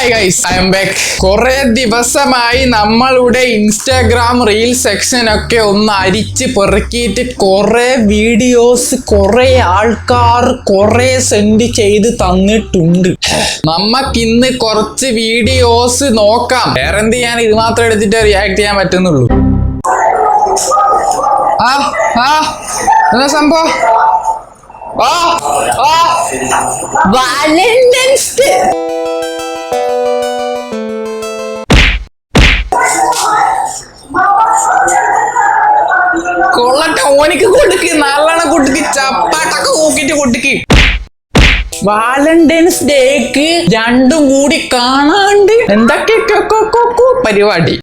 Hi guys I'm back കുറെ ദിവസമായി നമ്മളുടെ ഇൻസ്റ്റാഗ്രാം റീൽ സെക്ഷൻ ഒക്കെ ഒന്ന് അരിച്ച് പെറുക്കിയിട്ട് കുറെ വീഡിയോസ് കുറെ ആൾക്കാർ കുറെ സെൻഡ് ചെയ്ത് തന്നിട്ടുണ്ട്. നമ്മക്കിന്ന് കുറച്ച് വീഡിയോസ് നോക്കാം. വേറെന്ത് ഞാൻ ഇത് മാത്രം എടുത്തിട്ട് റിയാക്ട് ചെയ്യാൻ പറ്റുന്നുള്ളൂ. ആ ആ എന്താ സംഭവം? ആ ആ. വാലന്റൈൻസ് ഡേ വാലന്റൈൻസ് ഡേക്ക് രണ്ടും കൂടി കാണാണ്ട് എന്തൊക്കെയൊക്കെ പരിപാടി?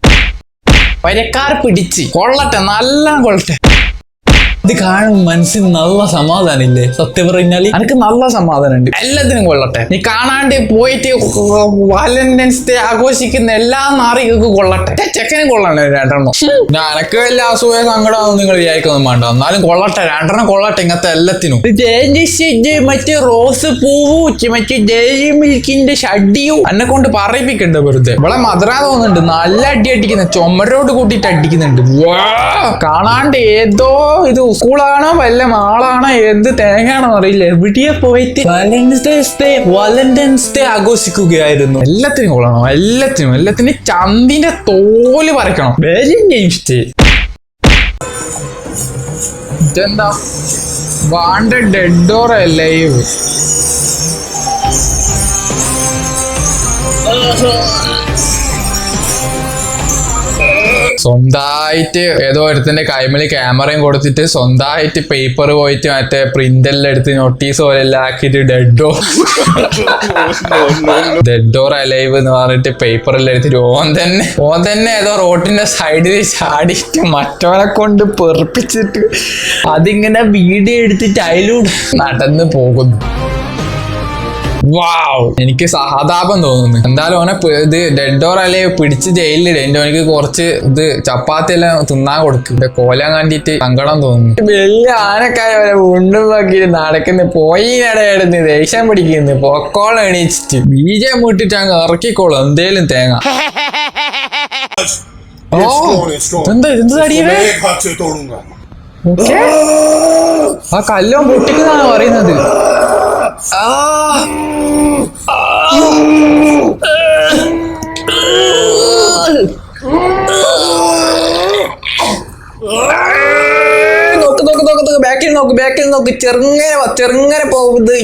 വരക്കാർ പിടിച്ച് കൊള്ളട്ടെ നല്ല കൊള്ളട്ടെ. ഇത് കാണും മനസ്സിന് നല്ല സമാധാനില്ലേ സത്യം പറഞ്ഞാൽ? എനിക്ക് നല്ല സമാധാനമുണ്ട്. എല്ലാത്തിനും കൊള്ളട്ടെ. നീ കാണാണ്ട് പോയിട്ട് വാലന്റൈൻസ് ഡേ ആഘോഷിക്കുന്ന എല്ലാ നാറികൾക്കും കൊള്ളട്ടെ. ചെക്കനും കൊള്ളണ്ടേ രണ്ടെണ്ണം. എനക്ക് വലിയ അസൂയ സങ്കടമൊന്നും നിങ്ങൾ വിചാരിക്കൊന്നും വേണ്ട. എന്നാലും കൊള്ളട്ടെ രണ്ടെണ്ണം കൊള്ളട്ടെ ഇങ്ങനത്തെ എല്ലാത്തിനും. മറ്റേ റോസ് പൂവും മറ്റേ ഡെയിലി മിൽക്കിന്റെ ഷഡിയും എന്നെ കൊണ്ട് പറയിപ്പിക്കണ്ട വെറുതെ. ഇവിടെ മധുര തോന്നുന്നുണ്ട്. നല്ല അടി അടിക്കുന്ന ചുമരോട് കൂട്ടിയിട്ട് അടിക്കുന്നുണ്ട്! കാണാണ്ട് ഏതോ ഇത് സ്കൂളാണോ വല്ല മാളാണോ എന്ത് തേങ്ങാണോ അറിയില്ല. എവിടെയെ പോയിട്ട് വാലന്റൈൻസ് ഡേ വാലന്റൈൻസ് ഡേ ആഘോഷിക്കുകയായിരുന്നു. എല്ലാത്തിനും കൊള്ളണം എല്ലാത്തിനും എല്ലാത്തിനും ചന്തിന്റെ തോൽ പറിക്കണം. വെരി ഗെയിംസ്റ്റേ ഇതെന്താ? വാണ്ടഡ് ഡെഡ് ഓർ ലൈവ് സ്വന്തമായിട്ട് ഏതോ ഒരുത്തിന്റെ കൈമലി ക്യാമറയും കൊടുത്തിട്ട് സ്വന്തമായിട്ട് പേപ്പർ പോയിട്ട് മറ്റേ പ്രിന്റെല്ലാം എടുത്ത് നോട്ടീസ് പോലെ എല്ലാം ആക്കിയിട്ട് ഡെഡ് ഡോർ അലൈവ് എന്ന് പറഞ്ഞിട്ട് പേപ്പറെല്ലാം എടുത്തിട്ട് ഓൻ തന്നെ ഓൻ തന്നെ ഏതോ റോട്ടിന്റെ സൈഡിൽ ചാടിയിട്ട് മറ്റവനെ കൊണ്ട് പെറുപ്പിച്ചിട്ട് അതിങ്ങനെ വീഡിയോ എടുത്തിട്ട് അതിലൂടെ നടന്നു പോകുന്നു. വാവ് എനിക്ക് സഹതാപം തോന്നുന്നു. എന്തായാലും ഓനെ ഇത് ഡെഡ് ഓർ അല്ലേ പിടിച്ച് ജയിലിലിടെ എന്റെ ഓനിക്ക് കുറച്ച് ഇത് ചപ്പാത്തി എല്ലാം തിന്നാൻ കൊടുക്കും. എന്റെ കണ്ടിട്ട് സങ്കടം തോന്നുന്നു. വലിയ ആനക്കായ വരെ ഉണ്ടും ബാക്കി നടക്കുന്നു. പോയി നടന്ന് ദേഷ്യം പിടിക്കുന്നു. പൊക്കോളം എണീച്ചിട്ട്. ബീജം വിട്ടിട്ട് അങ്ങ് ഇറക്കിക്കോളും. എന്തേലും തേങ്ങ. ആ കല്ലും പൊട്ടിക്കുന്നതാണ് പറയുന്നത്. നോക്ക് നോക്ക് നോക്ക് നോക്ക് ബാക്കിൽ നോക്ക് ബാക്കിൽ നോക്ക്. ചെറുങ്ങനെ ചെറുങ്ങനെ പോകുന്നത്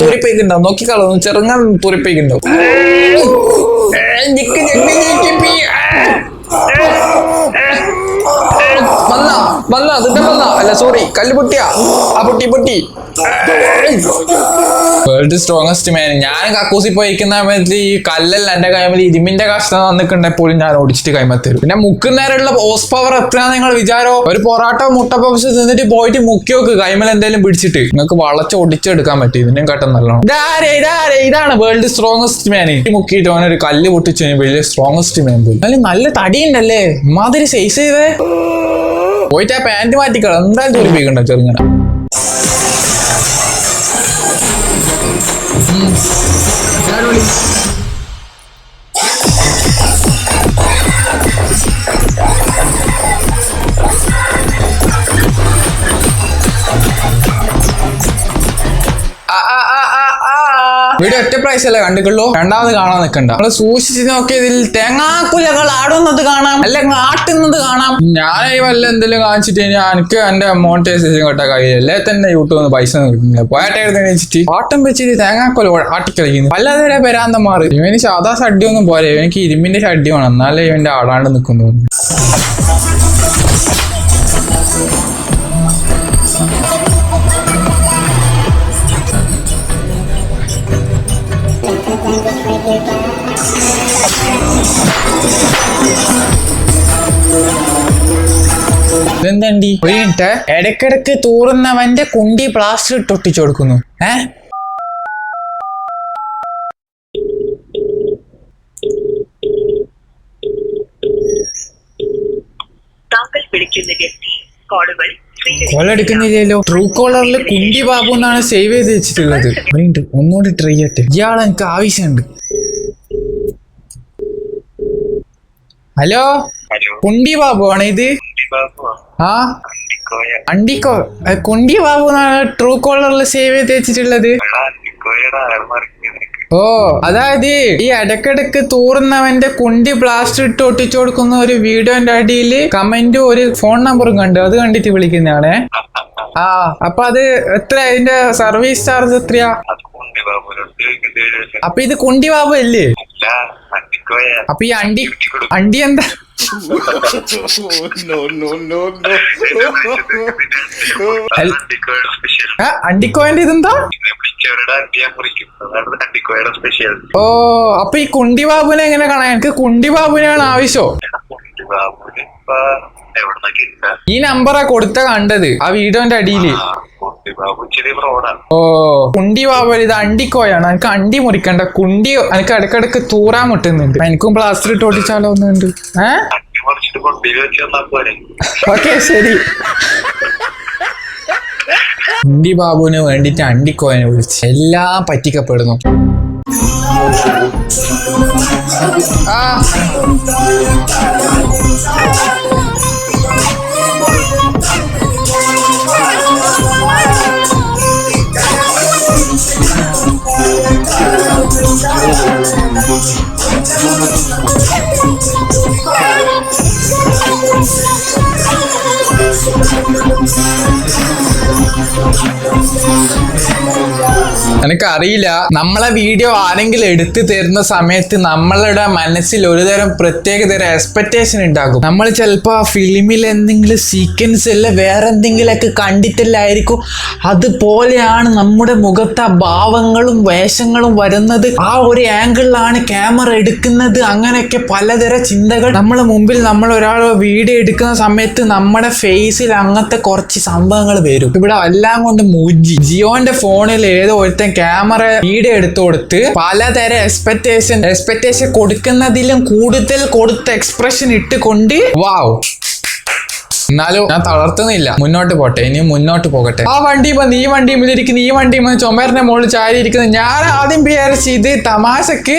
തുരിപ്പേക്കുണ്ടാവും നോക്കിക്കളോ ചെറുങ്ങനെ തുരിപ്പേക്കുണ്ടാവും നിക്ക് നിക്ക് പി. വന്ന വന്ന സിദ്ധം വന്ന. അല്ല സോറി കല്ല് പൊട്ടിയാ. ആ പൊട്ടി പൊട്ടി. വേൾഡ് സ്ട്രോങ്സ്റ്റ് മാൻ ഞാൻ കക്കൂസി പോയിരിക്കുന്ന സമയത്ത് ഈ കല്ലല്ല എന്റെ കൈമൽ കഷ്ടം കഷ്ണം വന്നിട്ടുണ്ടെപ്പോഴും ഞാൻ ഓടിച്ചിട്ട് കൈമത്തരും പിന്നെ മുക്കുന്നേരമുള്ള ഓസ് പവർ എത്രയാന്ന് നിങ്ങൾ വിചാരോ? ഒരു പൊറാട്ട മുട്ട പപ്സ് തിന്നിട്ട് പോയിട്ട് മുക്കി നോക്ക് കൈമൽ എന്തെങ്കിലും പിടിച്ചിട്ട്. നിങ്ങൾക്ക് വളച്ച് ഒടിച്ചെടുക്കാൻ പറ്റും ഇതിനും കട്ടം നല്ലോണം. ഇതാരെ ഇതാരേ ഇതാണ് വേൾഡ് സ്ട്രോങ്സ്റ്റ് മാൻ മുക്കിയിട്ട് ഒരു കല്ല് പൊട്ടിച്ചു വലിയ സ്ട്രോങ്സ്റ്റ് മാൻ പോയി. നല്ല തടിയുണ്ടല്ലേ? മാതിരി സൈസ് ചെയ്തേ. പോയിട്ട് ആ പാന്റ് മാറ്റിക്കള എന്തായാലും തോൽപ്പിക്കണ്ട ചെറുങ്ങനെ. വീഡിയോ ഒറ്റ പ്രൈസ് അല്ലേ കണ്ടിട്ടുള്ളൂ. രണ്ടാമത് കാണാൻ നിൽക്കണ്ട നമ്മൾ സൂക്ഷിച്ച് നോക്കിയതിൽ തേങ്ങാക്കുലകൾ ആടുന്നത് കാണാം. അല്ലെങ്കിൽ ആട്ടുന്നത് കാണാം. ഞാൻ ഈ വല്ല എന്തെങ്കിലും കാണിച്ചിട്ട് കഴിഞ്ഞാൽ എനിക്ക് എന്റെ മോണിറ്റൈസേഷൻ കിട്ടാൻ കഴിയില്ല തന്നെ യൂട്യൂബിൽ നിന്ന് പൈസ കിട്ടുന്നില്ല. പോയാട്ടായിരുന്നു പാട്ടം ആട്ടം വെച്ചിട്ട് തേങ്ങാക്കുല ആട്ടിക്കളിക്കുന്നു. പലതര പെരാന്തമാർ ഇവന് സാധാ ഷഡ്ഡി ഒന്നും പോരെ. എനിക്ക് ഇരുമ്പിന്റെ ഷഡ്ഡി വേണം. എന്നാലേ ഇവന്റെ ആടാണ്ട് നിൽക്കുന്നു ഇതെന്തണ്ടി? വീണിട്ട് ഇടക്കിടക്ക് തൂറുന്നവന്റെ കുണ്ടി പ്ലാസ്റ്റർ ഇട്ടൊട്ടിച്ചു കൊടുക്കുന്നു. ഏ? എടുക്കുന്നില്ലല്ലോ. ട്രൂ കോളറിൽ കുണ്ടി ബാബു എന്നാണ് സേവ് ചെയ്ത് വെച്ചിട്ടുള്ളത്. ഒന്നുകൂടി ട്രൈ ചെയ്യട്ടെ. ഇയാൾ എനിക്ക് ആവശ്യമുണ്ട്. ഹലോ? കുണ്ടി ബാബു ആണ് ഇത് ആ? അണ്ടിക്കോ കുണ്ടി ബാബു എന്നാണ് ട്രൂ കോളറിൽ സേവ് ചെയ്ത് വെച്ചിട്ടുള്ളത്. ഓ അതായത് ഈ ഇടക്കിടക്ക് തൂറുന്നവന്റെ കുണ്ടി ബ്ലാസ്റ്റ് ഇട്ട് ഒട്ടിച്ചു കൊടുക്കുന്ന ഒരു വീഡിയോന്റെ അടിയിൽ കമന്റും ഒരു ഫോൺ നമ്പറും കണ്ടു. അത് കണ്ടിട്ട് വിളിക്കുന്നതാണേ ആ അപ്പൊ അത് എത്ര അതിന്റെ സർവീസ് ചാർജ് എത്രയാ? അപ്പൊ ഇത് കുണ്ടി ബാബു അല്ലേ. അപ്പൊ ഈ അണ്ടി അണ്ടി എന്താ? അണ്ടിക്കോയന്റെ ഇതെന്താ? ഓ അപ്പൊ ഈ കുണ്ടി ബാബുനെ എങ്ങനെ കാണാൻ എനിക്ക് കുണ്ടി ബാബുനെയാണ് ആവശ്യം. എടാ കൊണ്ട് ബാബുന് എവിടുന്ന കിട്ടാ ഈ നമ്പറാ കൊടുത്ത കണ്ടത് ആ വീഡിയോന്റെ അടിയിൽ. ഫ്രോഡാണ് ഓ കുണ്ടി വാവലിത് ഇത് അണ്ടിക്കോയാണ്. എനിക്ക് അണ്ടി മുറിക്കണ്ട. കുണ്ടി എനിക്ക് ഇടക്കിടക്ക് തൂറാൻ മുട്ടുന്നുണ്ട്. എനിക്കും പ്ലാസ്റ്റർ ഇട്ട് ഓടിച്ചാലോ ഒന്നുണ്ട്. ഏ? അണ്ടി മറിച്ചിട്ട് കൊണ്ടിയിൽ വെച്ച് തന്നാ പോരെ. ഓക്കെ ശരി. കുണ്ടി ബാബുവിന് വേണ്ടിട്ട് അണ്ടിക്കോയനെ വിളിച്ച് എല്ലാം പറ്റിക്കപ്പെടുന്നു. ആ. Thank you. എനിക്കറിയില്ല നമ്മളെ വീഡിയോ ആരെങ്കിലും എടുത്തു തരുന്ന സമയത്ത് നമ്മളുടെ മനസ്സിൽ ഒരുതരം പ്രത്യേക തരം എക്സ്പെക്ടേഷൻ ഉണ്ടാകും. നമ്മൾ ചിലപ്പോൾ ഫിലിമിൽ എന്തെങ്കിലും സീക്വൻസ് അല്ല വേറെ എന്തെങ്കിലുമൊക്കെ കണ്ടിട്ടില്ലായിരിക്കും. അതുപോലെയാണ് നമ്മുടെ മുഖത്തെ ഭാവങ്ങളും വേഷങ്ങളും വരുന്നത്. ആ ഒരു ആംഗിളിലാണ് ക്യാമറ എടുക്കുന്നത്. അങ്ങനെയൊക്കെ പലതരം ചിന്തകൾ. നമ്മളെ മുമ്പിൽ നമ്മൾ ഒരാൾ വീഡിയോ എടുക്കുന്ന സമയത്ത് നമ്മുടെ ഫേസിൽ അങ്ങനത്തെ കുറച്ച് സംഭവങ്ങൾ വരും. ഇവിടെ എല്ലാം കൊണ്ട് മൂജി ജിയോന്റെ ഫോണിൽ ഏതോ ഒരുത്തൻ ക്യാമറ വീഡിയോ എടുത്തു കൊടുത്ത് പലതരം എക്സ്പെക്ടേഷൻ എക്സ്പെക്ടേഷൻ കൊടുക്കുന്നതിലും കൂടുതൽ കൊടുത്ത എക്സ്പ്രഷൻ ഇട്ടുകൊണ്ട് വാവ് എന്നാലും ഞാൻ തളർത്തുന്നില്ല. മുന്നോട്ട് പോട്ടെ ഇനി മുന്നോട്ട് പോകട്ടെ. ആ വണ്ടി ഇപ്പൊ ഈ വണ്ടി ഇരിക്കുന്ന ഈ വണ്ടി ചുമരിന്റെ മുകളിൽ ചാരി ഇരിക്കുന്നത് ഞാൻ ആദ്യം വിചാരിച്ച് ഇത് തമാശക്ക്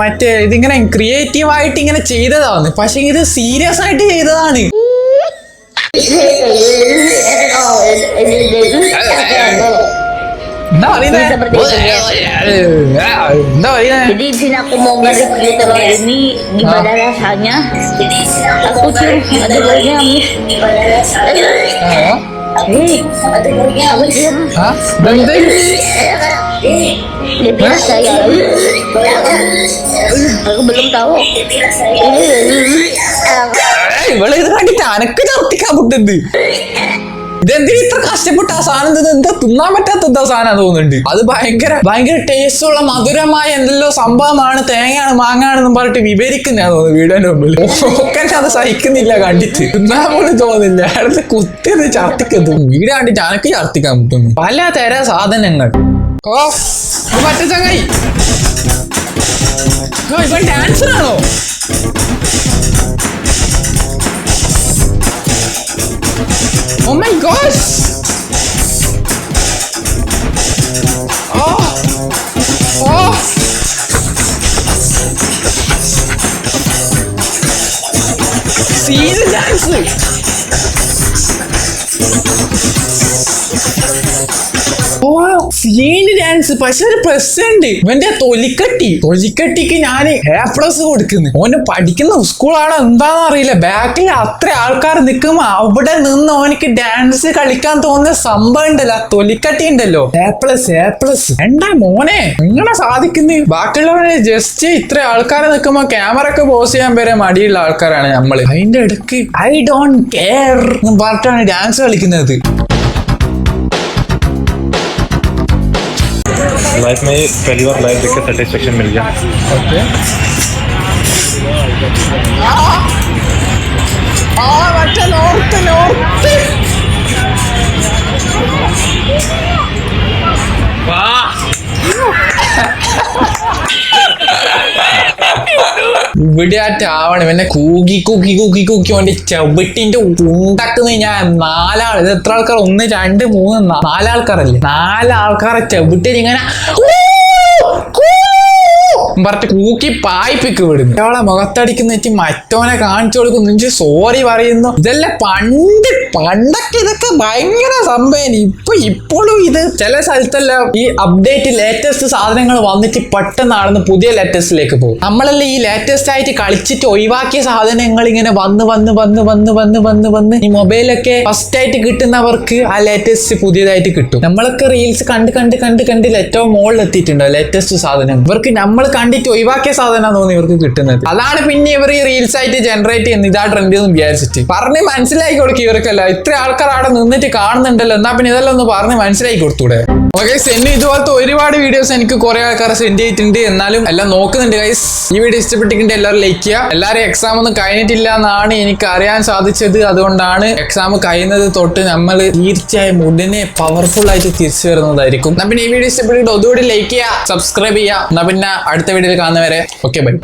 മറ്റേ ഇതിങ്ങനെ ക്രിയേറ്റീവ് ആയിട്ട് ഇങ്ങനെ ചെയ്തതാണ്. പക്ഷെ ഇത് സീരിയസ് ആയിട്ട് ചെയ്തതാണ്. No, ini, Seperti itu ya. No, Jadi di sini aku mau nge-review ini gimana rasanya. Aku cium ada gorengnya amis. Hei, eh, ada gorengnya. Hah? Dan itu? Aku belum tahu. Ini. Boleh itu lagi tangan. Bukti. ഇതെന്തിനാ ഇത്ര കഷ്ടപ്പെട്ട ആ സാധനം? ഇത് എന്താ തിന്നാൻ പറ്റാത്ത എന്താ സാധനം തോന്നുന്നുണ്ട്. അത് ഭയങ്കര ഭയങ്കര ടേസ്റ്റ് ഉള്ള മധുരമായ എന്തെല്ലോ സംഭവമാണ്. തേങ്ങയാണ് മാങ്ങാണെന്നും പറഞ്ഞിട്ട് വിവരിക്കുന്ന തോന്നുന്നു വീടിന്റെ മുമ്പിൽ ഒക്കെ അത് സഹിക്കുന്നില്ല കണ്ടിട്ട്. തിന്നാൻ പോലും തോന്നുന്നില്ല. അടുത്ത് കുത്തിയത് ചർത്തിക്കത് വീട് കണ്ടിട്ട് അനക്ക് ചർത്തിക്കാൻ പറ്റുന്നു. തര സാധനങ്ങൾ. ഓ മറ്റേ ചങ്ങായി ഇവൻ Oh my gosh! Oh! Oh! See the dance! Scene dance പക്ഷെ ഒരു പ്രശ്നമുണ്ട്. ഇവന്റെ തൊലിക്കട്ടി. തൊലിക്കട്ടിക്ക് ഞാൻ എ പ്ലസ് കൊടുക്കുന്നു. ഓന് പഠിക്കുന്ന സ്കൂളാണോ എന്താണെന്ന് അറിയില്ല. ബാക്കിൽ അത്ര ആൾക്കാർ നിൽക്കുമ്പോ അവിടെ നിന്ന് ഓനിക്ക് ഡാൻസ് കളിക്കാൻ തോന്നുന്ന സംഭവം ഉണ്ടല്ലോ. തൊലിക്കട്ടി ഉണ്ടല്ലോ. എ പ്ലസ് എ പ്ലസ് എന്താ മോനെ? നിങ്ങളെ സാധിക്കുന്നു? ബാക്കിയുള്ളവരെ ജസ്റ്റ് ഇത്ര ആൾക്കാരെ നിൽക്കുമ്പോ ക്യാമറ ഒക്കെ പോസ് ചെയ്യാൻ വരെ മടിയുള്ള ആൾക്കാരാണ് നമ്മൾ. അതിന്റെ ഇടയ്ക്ക് ഐ ഡോണ്ട് കെയർ പറഞ്ഞിട്ടാണ് ഡാൻസ് കളിക്കുന്നത്. लाइफ में पहली बार लाइफ देख के सेटिस्फेक्शन मिल गया। ओके ഇവിടെ ആവണം എന്നെ കൂക്കി കൂക്കി കൂക്കി കൂക്കി വേണ്ടി ചവിട്ടിന്റെ ഉണ്ടാക്കുന്നത് ഞാൻ നാലാൾ ഇത് എത്ര ആൾക്കാർ? ഒന്ന് രണ്ട് മൂന്ന് നാലാൾക്കാരല്ലേ? നാലാൾക്കാരെ ചവിട്ടി ഇങ്ങനെ പറഞ്ഞിട്ട് കൂക്കി പായിപ്പിക്ക് വിടുന്നു ഒരാളെ മുഖത്തടിക്കുന്ന വെച്ച് മറ്റോനെ കാണിച്ചു കൊടുക്കുന്നു. എനിക്ക് സോറി പറയുന്നു. ഇതെല്ലാം പണ്ട് പണ്ടൊക്കെ ഇതൊക്കെ ഭയങ്കര സംഭവം ഇപ്പൊ ഇപ്പോഴും ഇത് ചില സ്ഥലത്തെല്ലാം ഈ അപ്ഡേറ്റ് ലേറ്റസ്റ്റ് സാധനങ്ങൾ വന്നിട്ട് പെട്ടെന്നാണെന്ന് പുതിയ ലേറ്റസ്റ്റിലേക്ക് പോകും. നമ്മളെല്ലാം ഈ ലേറ്റസ്റ്റ് ആയിട്ട് കളിച്ചിട്ട് ഒഴിവാക്കിയ സാധനങ്ങൾ ഇങ്ങനെ വന്ന് വന്ന് വന്ന് വന്ന് വന്ന് വന്ന് വന്ന് ഈ മൊബൈലൊക്കെ ഫസ്റ്റ് ആയിട്ട് കിട്ടുന്നവർക്ക് ആ ലേറ്റസ്റ്റ് പുതിയതായിട്ട് കിട്ടും. നമ്മളൊക്കെ റീൽസ് കണ്ട് കണ്ട് കണ്ട് കണ്ട് ഏറ്റവും മുകളിൽ എത്തിയിട്ടുണ്ടോ ലേറ്റസ്റ്റ് സാധനം ഇവർക്ക് നമ്മൾ കണ്ടിട്ട് ഒഴിവാക്കിയ സാധനം തോന്നി ഇവർക്ക് കിട്ടുന്നത്. അതാണ് പിന്നെ ഇവർ ഈ റീൽസ് ആയിട്ട് ജനറേറ്റ് ചെയ്യുന്നത് ഇതാ ട്രെൻഡ് എന്ന് വിചാരിച്ചിട്ട്. പറഞ്ഞ് മനസ്സിലാക്കി കൊടുക്കും ഇവർക്കല്ല. ഇത്ര ആൾക്കാർ അവിടെ നിന്നിട്ട് കാണുന്നുണ്ടല്ലോ. എന്നാ പിന്നെ ഇതെല്ലാം ഒന്ന് പറഞ്ഞ് മനസ്സിലാക്കി കൊടുത്തൂടെ? ഓക്കെ സെൻഡ് ഇതുപോലത്തെ ഒരുപാട് വീഡിയോസ് എനിക്ക് കുറെ ആൾക്കാർ സെൻഡ് ചെയ്തിട്ടുണ്ട്. എന്നാലും എല്ലാം നോക്കുന്നുണ്ട് ഗൈസ് ഈ വീഡിയോ ഇഷ്ടപ്പെട്ടിട്ടുണ്ട് എല്ലാവരും ലൈക്ക് ചെയ്യുക. എല്ലാവരും എക്സാം ഒന്നും കഴിഞ്ഞിട്ടില്ല എന്നാണ് എനിക്ക് അറിയാൻ സാധിച്ചത്. അതുകൊണ്ടാണ് എക്സാം കഴിയുന്നത് തൊട്ട് നമ്മൾ തീർച്ചയായും ഉടനെ പവർഫുൾ ആയിട്ട് തിരിച്ചു വരുന്നതായിരിക്കും. എന്നാ പിന്നെ ഈ വീഡിയോ ഇഷ്ടപ്പെട്ടിട്ട് ഒന്നുകൂടി ലൈക്ക് ചെയ്യുക സബ്സ്ക്രൈബ് ചെയ്യുക. എന്നാ പിന്നെ അടുത്ത വീഡിയോയിൽ കാണുന്നവരെ ഓക്കെ ബൈ